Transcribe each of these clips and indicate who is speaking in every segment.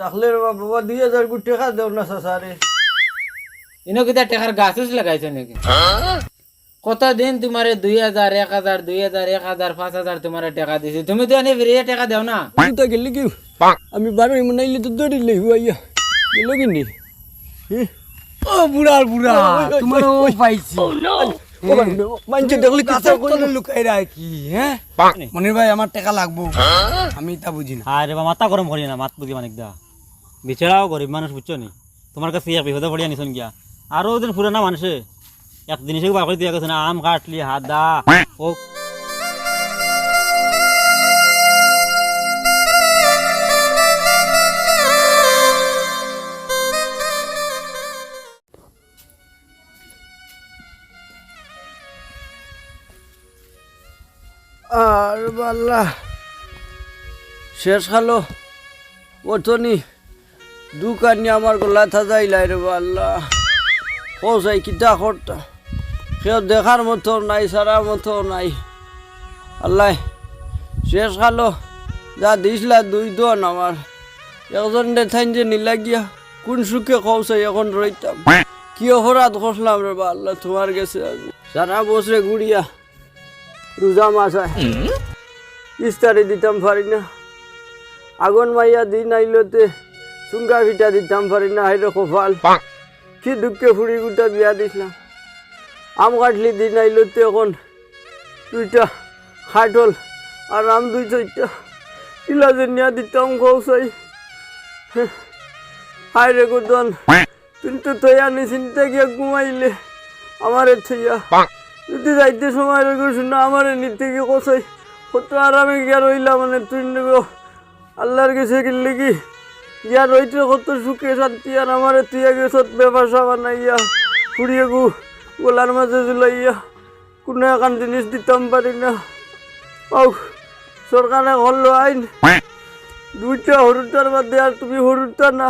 Speaker 1: তাহলে বাবা দুই হাজার কোটি টাকা দেও না সাসারে
Speaker 2: ইনো কিতা টেকার গাছ লাগাইছো নাকি কতদিন তোমারে দুই হাজার এক হাজার দুই হাজার এক হাজার পাঁচ হাজার তোমার টাকা দিছি তুমি তো এনে ফিরিয়ে টাকা দেও না
Speaker 1: তুই তো গেলি কি আমি বারো মনাইলে তো দৌড়িলে হুয়াইয়া গেল কিনি
Speaker 3: ও বুড়া বুড়া তোমার ও পাইছি
Speaker 1: মানছে দেখলি কি
Speaker 3: কাছে কোন লুকাই রাখি হ্যাঁ মনির ভাই আমার টাকা লাগবো আমি তা বুঝি না
Speaker 4: আরে বা মাথা গরম করি না মাত বুঝি মানে দা বিচেরাও গরিব মানুষ বুঝছ নি? তোমার কাছে এক বিপদে পড়িয়া নিছন গিয়া। আরও দিন ফুরে না মানুষে এক জিনিস বার করে গেছে না, আম কাটলি, হাত দা ও
Speaker 1: আর বাল্লা, শেষ খালো। ওঠনি দোকানি আমার গলা থাজাই লাই রে বাল্লা। কসাই কিতা করতা? কেউ দেখার মতো নাই, সারার মতো নাই। আল্লাহ, শেষ খালো যা দিছিলা দুই দন আমার। একজন দেখাইন যে নিলা গিয়া, কোন সুখে কৌসাই এখন রইতাম? কি অপরাধ করলাম রে বাল্লা, তোমার গেছে। সারা বছরে গুড়িয়া, রোজা মাছ হয় ইস্তারি দিতাম পারি না। আগুন মাইয়া দিন আইলতে চুঙ্গা ভিটা দিতাম পারি না হাইরে কপাল। কি দুঃখে ফুড়ি গুটা বিয়া দিছিলাম। আম কাটলি দিন আইলতে এখন দুইটা খাটল আর আম দুই চারটা ইলা যে নিয়া দিতাম কৌসাই হাইরে গুদন। কিন্তু তৈয়া নিচিন্তা গিয়া ঘুমাইলে? আমারে থইয়া। যদি যাইতে সময় রেখে শুনে আমার নিতে গিয়ে কষাই কত আরামে গিয়া রইলা মানে তুই নেবে আল্লাহর কাছে গেলে কি? গিয়া রইতে কত সুখে শান্তি আর আমার তুই আগে সত ব্যবসা বানাইয়া ফুড়িয়ে গু গোলার মাঝে ঝুলাইয়া কোনো একান জিনিস দিতাম পারি না। ও সরকারে হলো আইন। দুইটা হরুটার বাদে আর তুমি হরুটা না।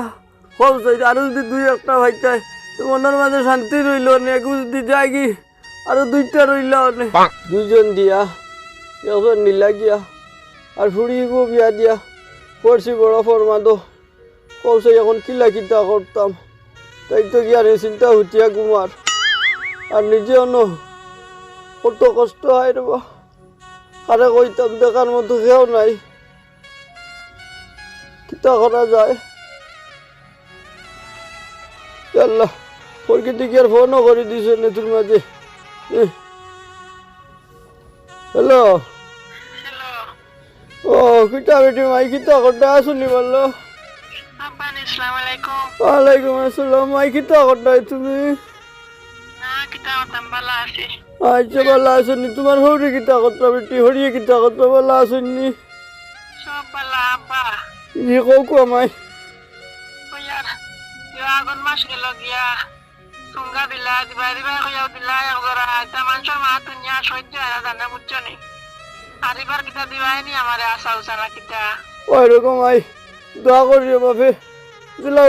Speaker 1: হল চাই আরও যদি দুই একটা ভাইটাই তো মনের মাঝে শান্তি রইল না একু যদি যাই কি আরও দুইটা রইল দুইজন দিয়া একজন নিলা গিয়া আর ফুড়ি গো বিয়া দিয়া। করছি বড় ফরমা দো কৌশে এখন কিলা কিতা করতাম তাই তো গিয়া রে চিন্তা হুতিয়া কুমার। আর নিজে অন কত কষ্ট হয় রে বা আরে কইতাম দেখার মতো কেউ নাই। কিতা করা যায়? আল্লাহ প্রকৃতি কি আর ফোনও করে দিছে না তোর মাঝে। হ্যালো। ও কিতা বেটি মাই কিতা করতে আসুনি বলল?
Speaker 5: আব্বান ইসলাম আলাইকুম
Speaker 1: ওয়ালাইকুম আসসালাম মাই কিতা করতে তুমি
Speaker 5: না কিতা করতাম ভালো আছি
Speaker 1: আচ্ছা ভালো আসুনি তোমার হরি কিতা করতে বেটি হরিয়ে কিতা করতে ভালো আসুনি
Speaker 5: সব ভালো আব্বা
Speaker 1: ই কৌ কো
Speaker 5: ওই আর ইয়া আগুন মাস গেল গিয়া সুঙ্গা দিলা দিবা দিবা কইয়াও দিলা এক জোড়া তা মানুষের মা তুনিয়া সহ্য হয় না জানা বুঝছ নি আর এবার কিতা দিবাই নি আমারে আশা উষা না কিতা
Speaker 1: ওই রকম আই দোয়া করিও বাপে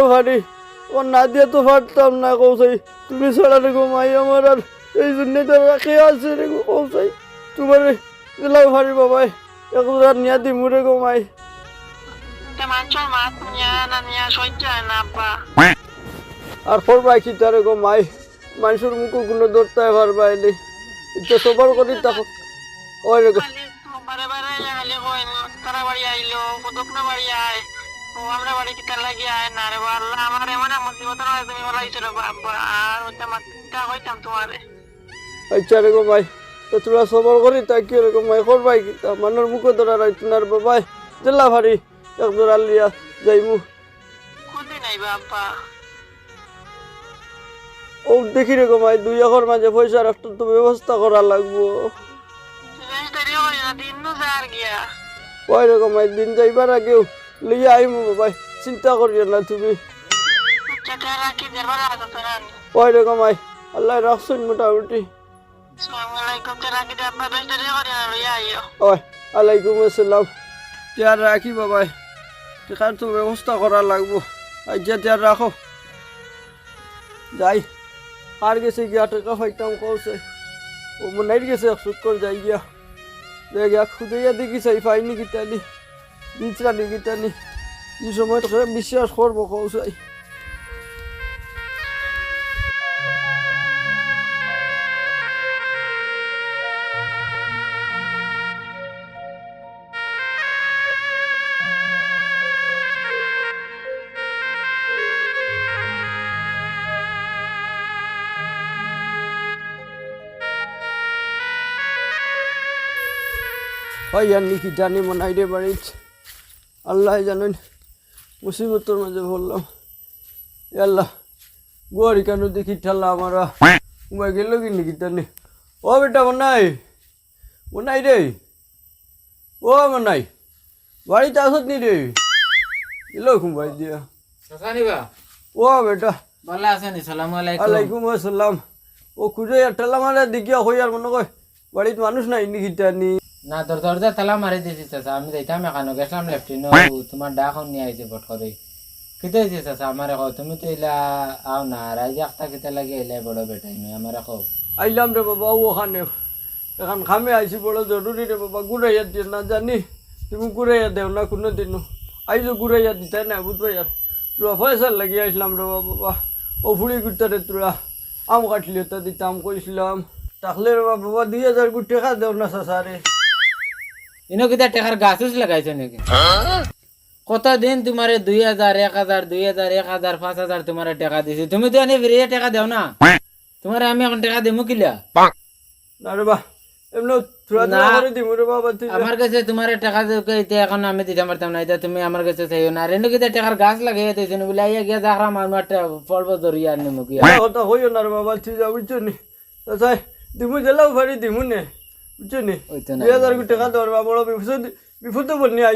Speaker 1: ভারি ও না দিয়ে তো পারতাম না কৌসাই তুমি ছাড়া রেখো মাই আমার আর এই জন্য তো রাখে আছে রে কৌসাই তোমার ভারি বাবাই। নিয়া দিমু রে মাই। আর করবাই কি তারে গো মাই? মানুষের মুখে কোনো ধরতে পারবাই নি এটা সবার করি তখন ওই
Speaker 5: রেগো বারে বারে কই তারা বাড়ি আইলো বাড়ি আয়? ও আমরা বাড়ি কিতা লাগি আয় না রে আল্লাহ আমার এমন মুসিবত হয় তুমি বলাইছো রে বাবা আর ওটা মাত্রা কইতাম তোমারে।
Speaker 1: আচ্ছা রে গো মাই তো তোরা সবার করি তা কি রে গো মাই করবাই কি তা মানুষ মুখে ধরা রাইতুনার বাবাই দিলা ভারি একবার আলিয়া যাইমু।
Speaker 5: কোনদিন আইবা আব্বা
Speaker 1: ও দেখি রে গো মাই দুই একর মাঝে পয়সার একটা তো ব্যবস্থা করা লাগবো।
Speaker 5: দিন যার গিয়া।
Speaker 1: ওই রে গো মাই দিন যাইবার আগেও লিয়ে আইমু বাবাই চিন্তা করিও না তুমি
Speaker 5: চাটা রাখি দেবা লাগতো তো না
Speaker 1: ওই রে গো মাই আল্লাহ রাখছুন মোটামুটি
Speaker 5: আসসালামু আলাইকুম চা রাখি দে আব্বা বেশ দেরি করি না লইয়া আইও
Speaker 1: ওই আলাইকুম আসসালাম তিয়ার রাখি বাবাই টিকার তো ব্যবস্থা করা লাগবো আজ্ঞা তিয়ার রাখো যাই আর গেছে গিয়া টাকা পাইতাম কৌছে ও মনাই গেছে শুক্র যাই গিয়া দেখ গিয়া খুদাইয়া দেখি চাই পাইনি কিতানি নি কিতানি এই সময় তোকে বিশ্বাস করব, কৌশাই। হয় আর নাকি জানি মনাই রে বাড়িত আল্লাহ জানেন মুসিবতর মাঝে বললাম আল্লাহ গুয়ারি কেন দেখি ঠাল্লা আমারা উমায় গেল কি নাকি জানি ও বেটা মনাই মনাই রে। ও মনাই বাড়িতে আসত নি রে? এলো ঘুমাই দিয়া। ও বেটা।
Speaker 2: ভালো আছেন সালাম আলাইকুম।
Speaker 1: আসসালাম। ও খুঁজে ঠাল্লা মারা দেখিয়া হই আর মনে কয় বাড়িত মানুষ নাই নাকি জানি
Speaker 2: না তোর দরজা তালা মারি দিছি চাচা। আমি যাইতাম এখানে গেছিলাম লেফটিন তোমার ডাক নিয়ে আইছে বট করে কিতে হয়েছে চাচা? আমার কো তুমি তো এলা আও না রাইজ একটা কিতে লাগে এলে বড় বেটাই নয় আমার কো।
Speaker 1: আইলাম রে বাবা ও ওখানে এখন খামে আইসি বড় জরুরি রে বাবা। ঘুরাইয়া দিয়ে না জানি তুমি ঘুরাইয়া দেও না কোনো দিনও আইসো ঘুরাইয়া দিতে না বুঝবাই আর তোরা পয়সা লাগিয়ে আসলাম রে বাবা ও ফুড়ি ঘুরতে রে তোরা আম কাটলি তা দিতাম কইছিলাম তাহলে রে বাবা দুই হাজার টাকা দেও না সাসারে
Speaker 2: ইনো কিতা টেকার গাছ লাগাইছো নাকি কতদিন তোমারে দুই হাজার এক হাজার দুই হাজার এক হাজার পাঁচ হাজার তোমার টাকা দিছি তুমি তো এনে ফিরিয়ে টাকা দেও না তোমার আমি এখন টাকা দিমু কিলা আমার কাছে তোমার টাকা এখন আমি দিতে পারতাম না এটা তুমি আমার কাছে চাইও না রেনু কিতা টাকার গাছ লাগাই দিয়েছ বলে আইয়া গিয়া দেখরা আমার পড়ব ধরিয়া নিমু কি
Speaker 1: কথা হইও না বাবা তুই যা বুঝছ নি দিমু জেলাও ফাড়ি দিমু নে বুঝছ নি
Speaker 2: ওই তো না
Speaker 1: দুই হাজার কোটি টাকা দেওয়ার বড় বিপদ বিপদে বন্যা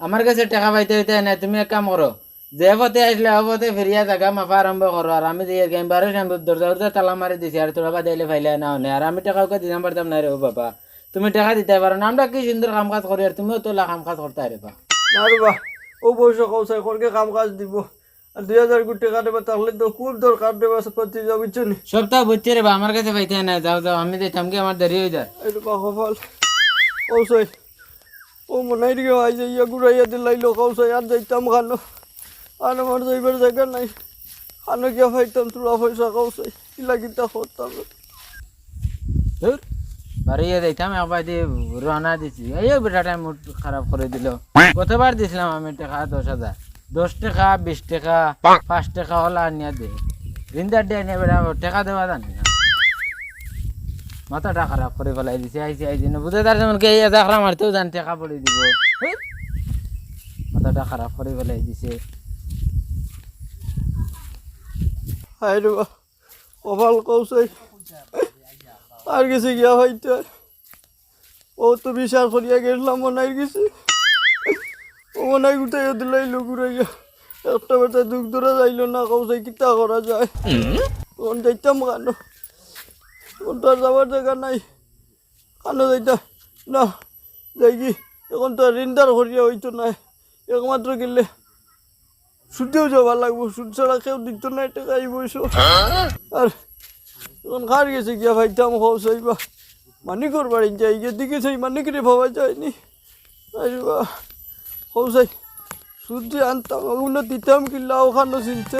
Speaker 2: আমার কাছে টাকা পাইতে হইতে না তুমি এক কাম করো যে পথে আসলে অপথে ফিরিয়া জায়গা মাপা আরম্ভ করো আর আমি দিয়ে গেম বারো দরজা দরজা তালা মারি দিছি আর তোরা বাদ এলে ফাইলে না হলে আর আমি টাকা ওকে দিতে পারতাম না রে ও বাবা। তুমি টাকা দিতে পারো না আমরা কি সুন্দর কাম কাজ করি আর তুমিও তোলা কাম কাজ করতে পারবা
Speaker 1: না রে বা ও বয়স কৌশাই করকে কাম কাজ দিব? আর দুই হাজার কোটি টাকা দেবে তাহলে তো খুব দরকার দেবে প্রতি যা বুঝছ নি?
Speaker 2: সবটা বুঝছে রে বা আমার কাছে পাইতে না যাও যাও আমি দিতাম কি আমার দেরি হয়ে যায়।
Speaker 1: এটা বা কপাল কৌশাই ও মনে দিকে আইসে ইয়া ঘুরাইয়া দিলাইলো কৌশাই আর যাইতাম খানো আর আমার যাইবার জায়গা নাই। খানো গিয়া পাইতাম তোরা পয়সা কৌশাই কিলা কিতা করতাম।
Speaker 2: ধুর, বাড়ি যাইতাম একবার দিয়ে রানা দিছি। এই বেটাটা মুড খারাপ করে দিল। কতবার দিছিলাম আমি টাকা দশ হাজার? দশ টাকা বিশ টাকা পাঁচ। টাকা হলা নিয়ে দে। রিন্দার দিয়ে নিয়ে বেটা টাকা দেওয়া জানি না। মাথাটা খারাপ করে ফেলাই দিছে আইসি আইসি না। বুঝতে পারছি মানে এই দেখলাম মারতেও জান টাকা পড়ে দিব। মাথাটা খারাপ করে ফেলাই দিছে।
Speaker 1: কপাল কৌশাই আর গেছে গিয়া হইতে ও তো বিচার করিয়া গেছিলাম মনাই গেছে ও মনাই গুটাইয়া দিলাইলো ঘুরাইয়া একটা বেটা দুঃখ ধরে যাইলো, না কৌশাই কিতা করা যায়। তখন যাইতাম কেন? তখন তো যাবার জায়গা নাই। কেন যাইতাম না, যাই কি, এখন তো ঋণদার করিয়া হইতো না। একমাত্র গেলে সুদেও যাবার লাগবো সুদ ছাড়া কেউ দিত না টাকা এই বয়স? আর এখন খার গেছে গিয়া ভাইতাম, হও সাইবা মানিকর বাড়ি যাই গিয়ে, দিকে সেই মানিকরে ভাবা যায়নি। আইবা হও সাই সুদ যে আনতাম ওগুলো দিতাম কিল্লা ওখানে চিনতে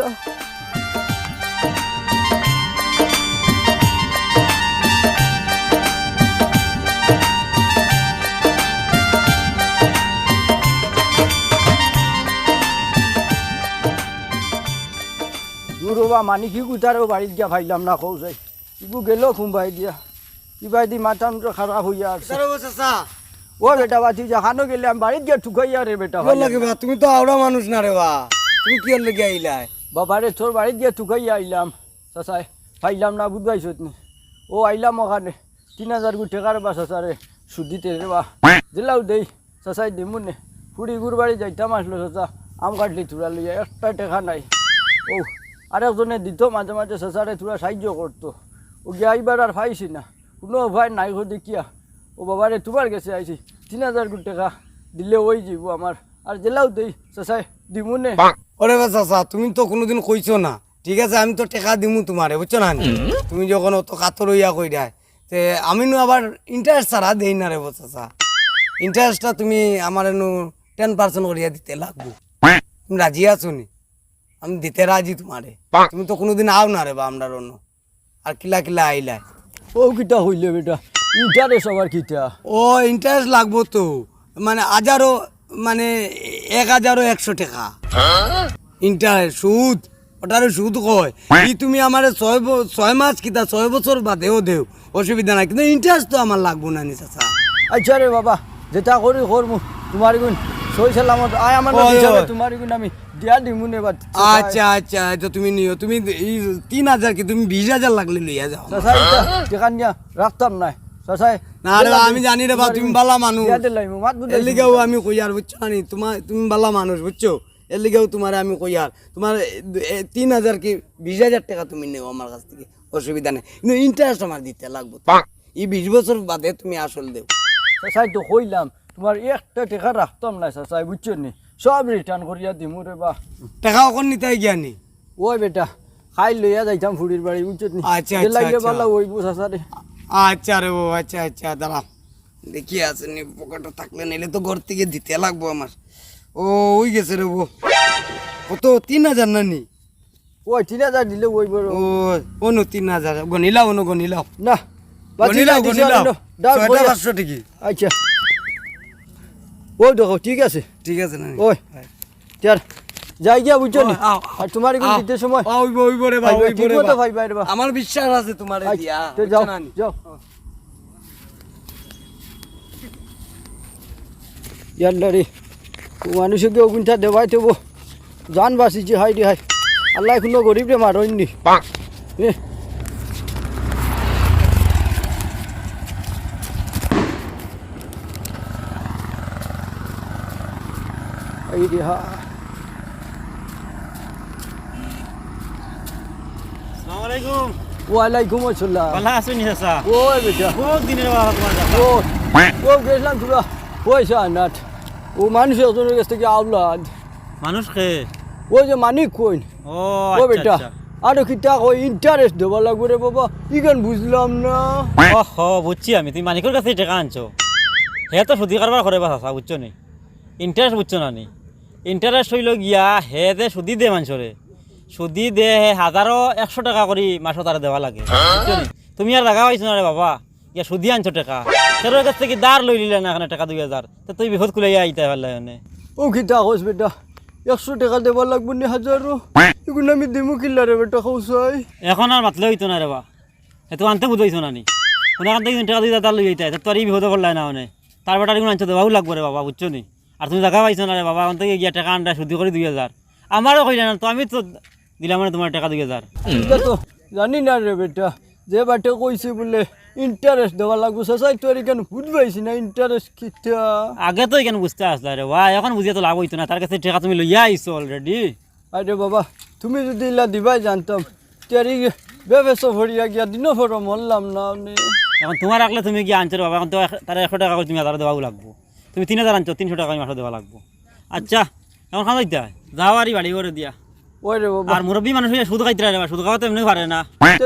Speaker 1: দূরবা মানি কি কুতারও বাড়িত গিয়া ভাইলাম না কৌ যাই ইগু গেল খুম্বাই দিয়া কিবাই দি মাথা মুঠো খারাপ হইয়া আছে
Speaker 3: চাচা
Speaker 1: ও বেটা বাতি যা খানো গেলে আমি বাড়িত গিয়া ঠুকাইয়া রে বেটা
Speaker 3: কিয় লাগে বা তুমি তো আওড়া মানুষ না রে বা। তুমি কি লেগে আইলাই?
Speaker 1: বাবারে তোর বাড়িত গিয়া ঠুকাইয়া আইলাম। চাচাই পাইলাম না বুধবাইছত নি। ও আইলাম ওখানে। তিন হাজার কোটি টাকার বা চাচারে সুদিতে রে বা। দিলাও দেই চাচাই দিমু নে। ফুড়ি গুর বাড়ি যাইতাম আসলো চাচা। আম কাটলি তুলা লইয়া একটা টাকা নাই। ও আরেকজনে দিত মাঝে মাঝে চাচারে তুলা সাহায্য করতো। ও গিয়া আইবার আর পাইছি না। কোনো ভয় নাই হো দেখিয়া। ও বাবারে তোমার কাছে আইছি। তিন হাজার কোটি টাকা দিলে ওই যাব আমার। আর জেলাও দেই চাচাই দিমু নে।
Speaker 3: ওরে বা চাচা তুমি তো কোনোদিন কইছো না। ঠিক আছে আমি তো টাকা দিমু তোমারে বুঝছ না তুমি যখন অত কাতর হইয়া কই দেয় তে আমি নু আবার ইন্টারেস্ট ছাড়া দেই না রে বো চাচা। ইন্টারেস্টটা তুমি আমার নু টেন পার্সেন্ট করিয়া দিতে লাগবো। তুমি রাজি আছো নি? আমি দিতে রাজি তোমারে। তুমি তো কোনোদিন আও না রে বা আমরা অন্য। আর কিলা কিলা আইলা।
Speaker 1: ও কিটা হইলে বেটা? ইন্টারেস্ট আবার কিটা
Speaker 3: ও ইন্টারেস্ট লাগবো তো। মানে হাজারও মানে এক হাজারও একশো টাকা। ইন্টারেস্ট সুদ ওটারে সুদ কয়। ই তুমি আমার ছয় ছয় মাস কিতা ছয় বছর বাদেও দেও? অসুবিধা নাই। কিন্তু ইন্টারেস্ট তো আমার লাগবো না নি চাচা।
Speaker 1: আচ্ছা রে বাবা যেটা করি করমু। তোমার গুণ সই সালামত আয় আমার। তোমার গুণ আমি দিয়া দিমু নে বাট
Speaker 3: আচ্ছা আচ্ছা তো তুমি নিও। তুমি এই তিন হাজার কি তুমি বিশ হাজার লাগলে লইয়া যাও।
Speaker 1: টেকা নিয়া রাখতাম নাই
Speaker 3: আমি জানি রে বা তুমি বালা মানুষ।
Speaker 1: দিয়া দিলাই মাত বুঝাইছি।
Speaker 3: এর লিগেও আমি কই আর বুঝছ? না তোমার তুমি বালা মানুষ বুঝছ? এর লিগেও তোমার আমি কই তোমার এ- এ- তিন হাজার কি বিশ হাজার টাকা তুমি নেও আমার কাছ থেকে অসুবিধা নেই। কিন্তু ইন্টারেস্ট আমার দিতে লাগবো। এই বিশ বছর বাদে তুমি আসল দেও।
Speaker 1: চাচাই তো কইলাম তোমার একটা টেকা রাখতাম নাই চাচাই বুঝছ নি? সব রিটার্ন করিয়া দিমু রে বা।
Speaker 3: টাকা অকন নিতে জ্ঞানী
Speaker 1: ওই বেটা খাই লইয়া যাইতাম ফুড়ির বাড়ি বুঝছ নি?
Speaker 3: আচ্ছা, আচ্ছা, আচ্ছা।
Speaker 1: রে।
Speaker 3: আচ্ছা রে আচ্ছা আচ্ছা দাঁড়া। দেখি আছে নি পকেটে থাকলে নিলে তো ঘর থেকে দিতে লাগবো আমার। ও ওই গেছে রে ও কত? তিন হাজার না নি?
Speaker 1: ওই তিন হাজার দিলে ওই বড়।
Speaker 3: ও অনু তিন হাজার। গনিলাও অনু গনিলাও
Speaker 1: না
Speaker 3: গনিলাও
Speaker 1: না,
Speaker 3: গনিলাও ছয়টা পাঁচশো
Speaker 1: আচ্ছা। ওই দেখো ঠিক আছে।
Speaker 3: ঠিক আছে না
Speaker 1: ওই। তার যাই গিয়া বুঝছ নি? আর তোমার এখন দিতে সময়।
Speaker 3: ওইব ওইব রে
Speaker 1: ভাই,
Speaker 3: ওইব রে
Speaker 1: মতো ভাই, ভাই
Speaker 3: আমার বিশ্বাস আছে তোমার দিয়া
Speaker 1: তো যাও? যাও। ইয়াল্লা রে মানুষকে ওগুনটা দেওয়াই দেবো জান বাঁচিছে হাই রে হাই। আল্লাহ কোনো গরিব রে মারইনি এ। এই রে হা
Speaker 4: আলাইকুম
Speaker 1: ওয়ালাইকুম আসসালাম।
Speaker 4: ভালো আছো নি চাচা?
Speaker 1: ওই বেটা।
Speaker 4: বহুত দিনের বাবা তোমার দেখা
Speaker 1: ও ও গেছিলাম তোরা। পয়সা আনাট ও মানুষ একজনের কাছ থেকে আওলাদ।
Speaker 4: মানুষ খে
Speaker 1: ও যে মানিক কইন।
Speaker 4: ও
Speaker 1: ও
Speaker 4: আচ্ছা
Speaker 1: বেটা।
Speaker 4: আচ্ছা।
Speaker 1: আরও কিতা কই ইন্টারেস্ট দেওয়া লাগবে রে বাবা। ইগান বুঝলাম না।
Speaker 4: হ বুঝছি আমি। তুমি মানিকের কাছে টাকা আনছো। হে তো সুদি কারবার করে বা চাচা বুঝছ নি? ইন্টারেস্ট বুঝছ না নি? ইন্টারেস্ট হইল গিয়া হে দে সুদি দে মানুষরে সুদি দে হে হাজারো একশো টাকা করে মাসও তারা দেওয়া লাগে। তুমি আর দেখা পাইছো না রে বাবা ইয়া সুদি আনছো টাকা। তোর কাছ থেকে দাঁড় লই লিলে না এখানে টাকা দুই হাজার তো তুই বিপদ খুলে আইতে পারলে এনে
Speaker 1: ও কিতা কইস বেটা একশো টাকা দেওয়া লাগবে নি হাজারো এগুলো আমি দিমু কিল্লা রে বেটা কৌসাই
Speaker 4: এখন আর মাতলে হইতো না রে বা এ তো আনতে বুঝাইছো না নি। মানে এখান থেকে টাকা দুই হাজার লই আইতে তো আর এই বিপদে পড়লাই না মানে। তার বেটার কোনো আনছো দেওয়াও লাগবে রে বাবা বুঝছ নি। আর তুমি দেখা পাইছো না রে বাবা ওখান থেকে গিয়া টাকা আনটা শুদ্ধি করে দুই হাজার আমারও কইলে না তো আমি তো দিলাম মানে তোমার টাকা হাজার।
Speaker 1: এটা তো জানি না রে বেটা। যে বাটে কইছে বলে ইন্টারেস্ট দেওয়া লাগবে সাসাই তোর কেন বুঝবাইছি না ইন্টারেস্ট কিতা
Speaker 4: আগে তো এখানে বুঝতে আসলে রে বা এখন বুঝিয়ে তো লাভ হইতো না তার কাছে টাকা তুমি লইয়া আইছো অলরেডি
Speaker 1: আরে বাবা তুমি যদি ইলা দিবাই জানতাম তেরি ব্যবসা ভরিয়া গিয়া দিনও ভর মরলাম না
Speaker 4: এখন তোমার রাখলে তুমি গিয়ে আনছো বাবা? এখন তো তার একশো টাকা করে তুমি হাজার দেওয়াও লাগবো। তুমি তিন হাজার আনছো তিনশো টাকা আমি দেওয়া লাগবো। আচ্ছা এখন খান দিতে যাও আর বাড়ি করে দিয়া।
Speaker 1: ওই রে বাবা।
Speaker 4: আর মুরব্বী মানুষ হইয়া সুদ খাইতে রে সুদ খাওয়া তো এমনি পারে না।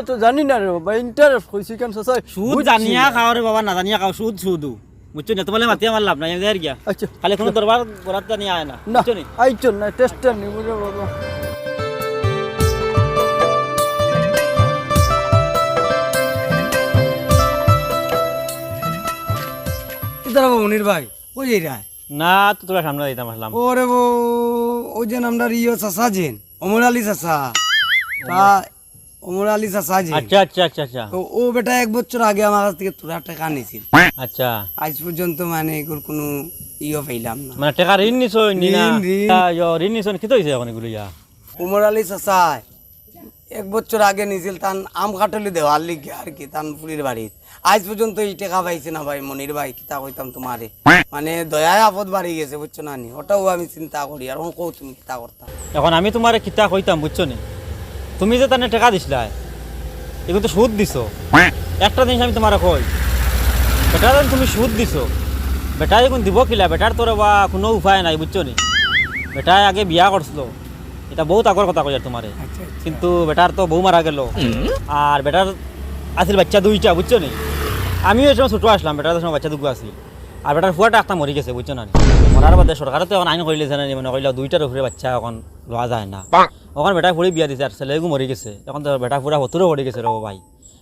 Speaker 1: তো জানি না রে বাবা ইন্টারেস্ট কইছি কেন সাসাই
Speaker 4: সুদ জানিয়া খাও রে বাবা না জানিয়া খাও সুদ সুদু। বুঝছ না? তোমার মাতি আমার লাভ নাই আমি দেয় গিয়া।
Speaker 1: আচ্ছা।
Speaker 4: খালি কোনো দরবার বরাত জানিয়ে আয় না
Speaker 1: না
Speaker 4: বুঝছ নি?
Speaker 1: আইচন না টেস্টার নিব রে বাবা।
Speaker 3: কি দাঁড়াবো মনির ভাই? ওই যে
Speaker 4: না তো তোরা সামনে দিতাম আসলাম।
Speaker 3: ওরে বো ওই যে আমরা ইয়ে চাচা যেন অমর আলী চাচা। তা অমর আলী চাচা যে।
Speaker 4: আচ্ছা আচ্ছা আচ্ছা আচ্ছা।
Speaker 3: তো ও বেটা এক বছর আগে আমার কাছ থেকে তোরা টাকা নিয়েছিল
Speaker 4: আচ্ছা।
Speaker 3: আজ পর্যন্ত মানে এগুলো কোনো ইয়ে পাইলাম না।
Speaker 4: মানে টাকা ঋণ নিছো
Speaker 3: ঋণ, ঋণ।
Speaker 4: নিছো কি তো হয়েছে এখন এগুলো ইয়া?
Speaker 3: উমর আলী এক বছর আগে নিয়েছিল তান আম কাটলি দেওয়ার লিগে আর কি তান পুরীর বাড়িত। আজ পর্যন্ত এই টাকা পাইছে না ভাই মনির ভাই কিতা কইতাম তোমারে। মানে দয়ায় আপদ বাড়ি গেছে বুঝছ না নি? ওটাও আমি চিন্তা করি আর কৌ তুমি কিতা করতা
Speaker 4: এখন আমি তোমার কিতা কইতাম বুঝছ নি? তুমি যে তানে টাকা দিছিলা এগুলো তো সুদ দিছো। একটা জিনিস আমি তোমার কই বেটা তুমি সুদ দিছো বেটা যখন দিব কিলা বেটার তোর বা কোনো উপায় নাই বুঝছ নি? বেটায় আগে বিয়া করছিল এটা বহুত আগর কথা কই আর তোমারে কিন্তু বেটার তো বউ মারা গেল আর বেটার আছিল বাচ্চা দুইটা বুঝছ নি? আমিও এই সময় ছোটো আসলাম বেটার সময় বাচ্চা দুগু আসিল আর বেটার ফুয়াটা একটা মরি গেছে বুঝছ না? মরার বাদে সরকারে তো এখন আইন করিলেছে না মানে কইলা দুইটার উপরে বাচ্চা এখন লওয়া যায় না। ওখানে বেটা ফুড়ি বিয়া দিছে আর ছেলেগু মরি গেছে। এখন তো বেটা ফুড়া হতুরও পড়ে গেছে রো ভাই।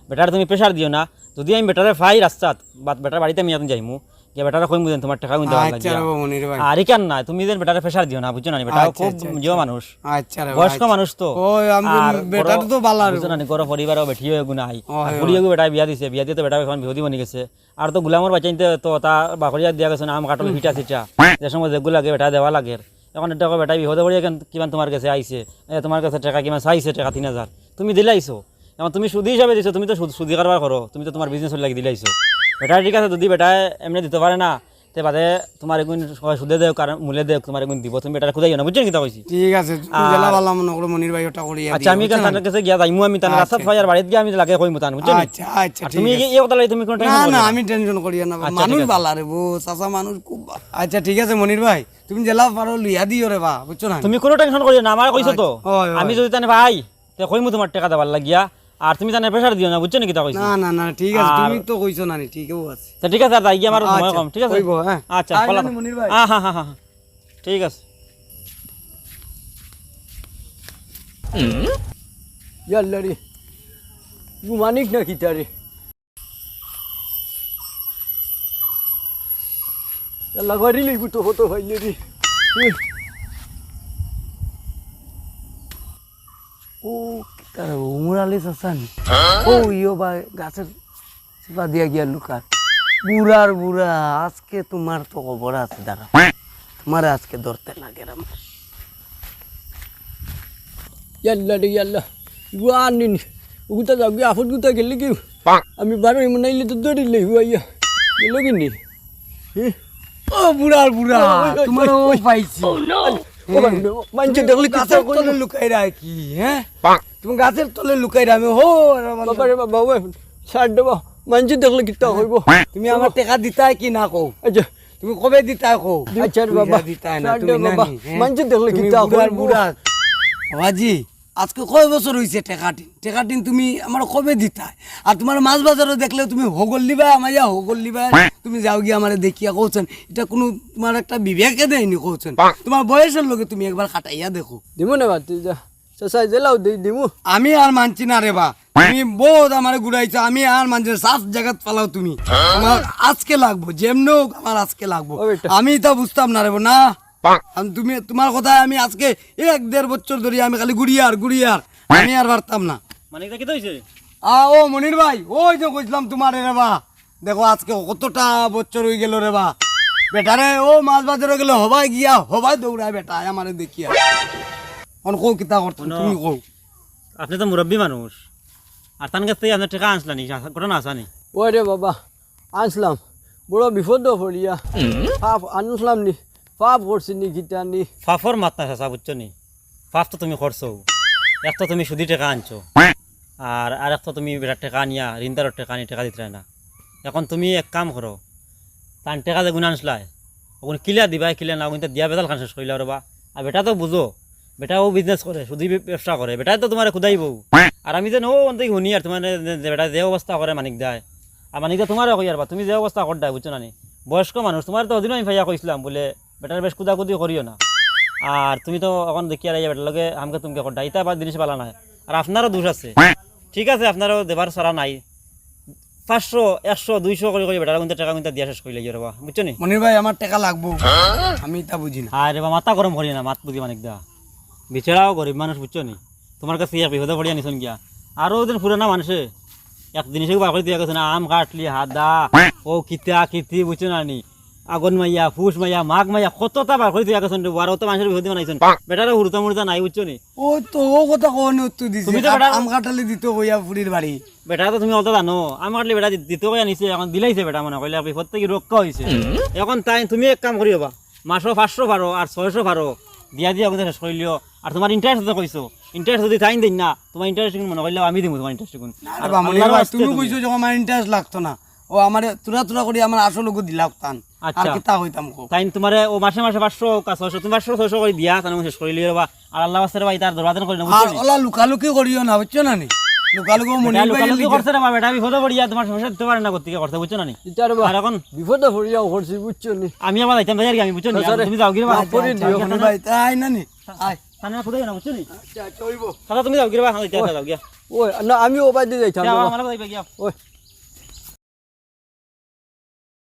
Speaker 4: বেটার তুমি প্রেশার দিও না। যদি আমি বেটারে ফাই রাস্তাত বা বেটার বাড়িতে আমি এখন যাইমু যে বেটারে কইমু যেন তোমার টাকা
Speaker 3: আচ্ছা রে মনির ভাই।
Speaker 4: আর কেন না তুমি যেন বেটারে প্রেশার দিও না বুঝছ না বেটা
Speaker 3: আচ্ছা,
Speaker 4: খুব
Speaker 3: আচ্ছা,
Speaker 4: জিও মানুষ।
Speaker 3: আচ্ছা রে
Speaker 4: বয়স্ক মানুষ তো।
Speaker 3: ওই আমি বেটার তো বালা
Speaker 4: বুঝছ না গর পরিবারও হয়ে গুনাই বুড়িয়েগু বেটা বিয়া দিছে বিয়া দিয়ে তো বেটা এখন বিহদি বনি গেছে। আর তো গুলামর নিতে তো তা বাকরিয়া দিয়া গেছে না আম কাটল ভিটা সিটা যে সময় যেগুলো লাগে বেটা দেওয়া লাগে। এখন এটা বেটা বিহদে পড়িয়া কেন কিমান তোমার কাছে আইছে এ, তোমার কাছে টাকা কিমান চাইছে টাকা তিন হাজার তুমি দিলাইছো এখন তুমি সুদি হিসাবে দিছো তুমি তো সুদ- সুদি কারবার করো তুমি তো তোমার বিজনেস লাগি দিলাইছো বেটা ঠিক আছে যদি বেটা এমনি দিতে পারে না তে বাদে তোমার এগুন সবাই সুদে দেও কারণ মূলে দেও তোমার এগুন দিব তুমি বেটার খুদাইও না বুঝছেন কিতা কইছি
Speaker 3: ঠিক আছে জেলা বালা মনে করো মনির ভাই ওটা করিয়া
Speaker 4: আচ্ছা আমি কেন তার কাছে গিয়া যাইমু আমি তার রাস্তা ফাইয়ার বাড়িতে গিয়ে আমি লাগে কইমু তান বুঝছেন
Speaker 3: আচ্ছা আচ্ছা
Speaker 4: তুমি এই কথা লাগি তুমি কোনো
Speaker 3: না
Speaker 4: টাইম
Speaker 3: না আমি টেনশন করিয়া না মানুষ বালা রে বো মানুষ খুব আচ্ছা ঠিক আছে মনির ভাই তুমি জেলা পারো লিয়া দিও রে বা বুঝছ না
Speaker 4: তুমি কোনো টেনশন করিও না আমার কইছো তো। আমি যদি তানে ভাই তে কইমু তোমার টাকা দেবার লাগিয়া। আর তুমি তানে প্রেসার দিও না বুঝছ নাকি তা কইছি?
Speaker 3: না না না ঠিক আছে তুমি তো কইছো না নি ঠিকও আছে।
Speaker 4: তা ঠিক আছে আর তাই আমার সময়
Speaker 3: আচ্ছা,
Speaker 4: কম ঠিক আছে?
Speaker 3: কইবো, হ্যাঁ।
Speaker 4: আচ্ছা বলা
Speaker 3: মনির ভাই?
Speaker 4: হ্যাঁ হ্যাঁ হ্যাঁ ঠিক আছে।
Speaker 1: ইয়াল্লা রে মানিক না কিতা রে ইয়াল্লা ঘরে লইব তো হতো হইলে রে উহ।
Speaker 3: ও তার উমরালি ও ইয়ো বা গাছের চিপা দিয়া গিয়া লুকার বুড়ার বুড়া আজকে তোমার তো খবর আছে দাঁড়া তোমার আজকে ধরতে লাগে আমার।
Speaker 1: ইয়াল্লা রে ইয়াল্লা ইগু আনিন উগুতা যাও গিয়ে আফত গুতা গেলে কি আমি বারো এমন আইলে তো দৌড়িলে হুয়াইয়া গেল কি নি হ্যাঁ
Speaker 3: ও বুড়ার বুড়া তোমার ও পাইছি
Speaker 1: মানছে দেখলে কি
Speaker 3: গাছের লুকাই রা কি হ্যাঁ তুমি গাছের তলে লুকাই রা আমি হো রে বাবা।
Speaker 1: বাবা রে বাবা ওই ছাড় দেবা। মানছে দেখলে কিতা হইব?
Speaker 3: তুমি আমার টাকা দিতাই কি না কও?
Speaker 1: আচ্ছা।
Speaker 3: তুমি কবে দিতাই কও?
Speaker 1: আচ্ছা বাবা
Speaker 3: দিতাই না তুমি
Speaker 1: বাবা
Speaker 3: হ্যাঁ?
Speaker 1: দেখলে
Speaker 3: তুমি
Speaker 1: কিতা হইব?
Speaker 3: বুড়া। বাবাজি আজকে কয় বছর হয়েছে টেকাটিন? টেকাটিন তুমি আমার কবে দিতা আর তোমার মাছ বাজারে দেখলে তুমি হগল লিবা আমার ইয়া হগল লিবা তুমি যাও গিয়ে আমার দেখিয়া কৌছেন এটা কোনো তোমার একটা বিবেকে দেয়নি কৌছেন তোমার বয়সের লোকে তুমি একবার কাটাইয়া দেখো।
Speaker 1: দিব না বাতি যা। চাচাই জেলাও দি দিমু
Speaker 3: আমি আর মানছি না রে বা। তুমি বহুত আমার ঘুরাইছো আমি আর মানছি। সাফ জায়গাত পালাও তুমি। আমার আজকে লাগবো যেমন হোক আমার আজকে লাগবো। আমি তা বুঝতাম না রে না? তুমি তোমার কথা আমি আজকে এক দেড় বছর ধরে আমি খালি গুড়িয়ার গুড়িয়ার আমি আর পারতাম না।
Speaker 4: মানে কি হইছে?
Speaker 3: আ ও মনির ভাই ওই যে কইছিলাম তোমার রে বা। দেখো আজকে কতটা বছর হয়ে গেল রে বা। বেটারে ও মাছ বাজারে গেলে হবাই গিয়া হবাই দৌড়ায় বেটা আমারে দেখিয়া। অন কৌ কিতা করতো তুমি কৌ
Speaker 4: আপনি তো মুরব্বী মানুষ। আর তার কাছ থেকে আপনার টাকা আনসলানি ঘটনা আসানি
Speaker 1: ওই রে বাবা আনসলাম বড় বিপদ পড়িয়া পাপ আনসলাম নি। পাপ করছি নি গীতা নি।
Speaker 4: ফাফর মাত না চাচা বুঝছ নি? ফাফ তো তুমি করছ এক তো তুমি সুদি টাকা আনছো। আর আর এক তো তুমি বিরাট টাকা আনিয়া ঋণদারের টাকা আনি টাকা দিতে না। এখন তুমি এক কাম করো তার টাকা যে গুণা আনসলাই ওখানে কিলিয়া দিবা কিলিয়া না কিন্তু দিয়া বেতাল খান শেষ করিলা রবা আর বেটা তো বুঝো বেটা ও বিজনেস করে শুধু ব্যবসা করে বেটা তো তোমার খুদাইব আর আমি যে ও অন্তে শুনি আর তোমার বেটা যে অবস্থা করে মানিক দেয় আর মানিক দেয় তোমারও কই আর বা তুমি যে অবস্থা কর দেয় বুঝছ না নি বয়স্ক মানুষ তোমার তো অধীন আমি ভাইয়া কইছিলাম বলে বেটার বেশ কুদাকুদি করিও না। আর তুমি তো এখন দেখি আর বেটার লগে আমাকে তুমি করটা ইটা আবার জিনিস পালা নাই। আর আপনারও দোষ আছে। ঠিক আছে আপনারও দেবার সরা নাই। পাঁচশো একশো দুইশো করে করে বেটার কিন্তু টাকা কিন্তু দিয়া শেষ করিলে রবা বুঝছ নি
Speaker 3: মনির ভাই আমার টাকা লাগবো। আমি তা বুঝি না।
Speaker 4: আর মাথা গরম করি না মাত বুঝি মানিক দা। বিচেরাও গরিব মানুষ বুঝছ নি? তোমার কাছে এক বিপদে পড়িয়া নিছন গিয়া আরও ওদের পুরানা মানুষে এক জিনিস বার করে দিয়া গেছে না আম কাটলি হাদা ও কিতা কিতি বুঝছ না নি? আগুন মাইয়া ফুস মাইয়া মাঘ মাইয়া কতটা বার করে দিয়া গেছেন আর তো মানুষের বিপদে বানাইছেন বেটারে হুড়তা মুড়তা নাই বুঝছ নি?
Speaker 3: ও তো ও কথা কোন উত্তর দিছে।
Speaker 4: তুমি তো বেটা-
Speaker 3: আম কাটালে দিত কইয়া ফুরির বাড়ি
Speaker 4: বেটা তো তুমি অত জানো। আম কাটলি বেটা দিতে কইয়া নিছে এখন দিলাইছে বেটা মনে কইলে বিপদ থেকে রক্ষা হয়েছে এখন তাই তুমি এক কাম করিবা মাসও পাঁচশো ভারো আর ছয়শো ভারো দিয়া দিয়া আমাদের শেষ করলিও আর তোমার ইন্টারেস্ট তো কইছো ইন্টারেস্ট যদি টাইম দিন না তোমার ইন্টারেস্ট মনে করলে আমি দিব তোমার ইন্টারেস্ট
Speaker 3: কোন তুমি। কইছো যখন আমার ইন্টারেস্ট লাগতো না। ও আমার তুরা তুরা করি আমার আসল লোক দিলাক তান আর
Speaker 4: কি
Speaker 3: কিতা হইতাম কো
Speaker 4: তাই তোমার ও মাসে মাসে পাঁচশো কা ছয়শো তুমি 500 600 করে দিয়া তাহলে শেষ করিলি বা আর আল্লাহ বাস্তার ভাই তার দরবাদন করি না বুঝছ?
Speaker 3: ওলা লুকালুকি করিও না বুঝছ না নি? লোকালোক মনি
Speaker 4: বেটা করছে রে বা বেটা বিপদে পড়িয়া তোমার সমস্যা দিতে পারে না কোথেকে করতে বুঝছ না নি? আর এখন
Speaker 1: বিপদে পড়িয়াও করছি বুঝছ নি?
Speaker 4: আমি আবার আমি বুঝছ নি?
Speaker 1: আচ্ছা
Speaker 4: তুমি যাও গিরে বা
Speaker 1: পরি দিও
Speaker 3: ভাই তাই না নি? আয়।
Speaker 4: সামনে খুদে না বুঝছ নি?
Speaker 3: আচ্ছা চলবো।
Speaker 4: তুমি যাও গিরে বা যাও গিয়া।
Speaker 1: ওই না আমি ও বাইতে যাইতাম
Speaker 4: আমার যাইবা গিয়া
Speaker 1: ওই।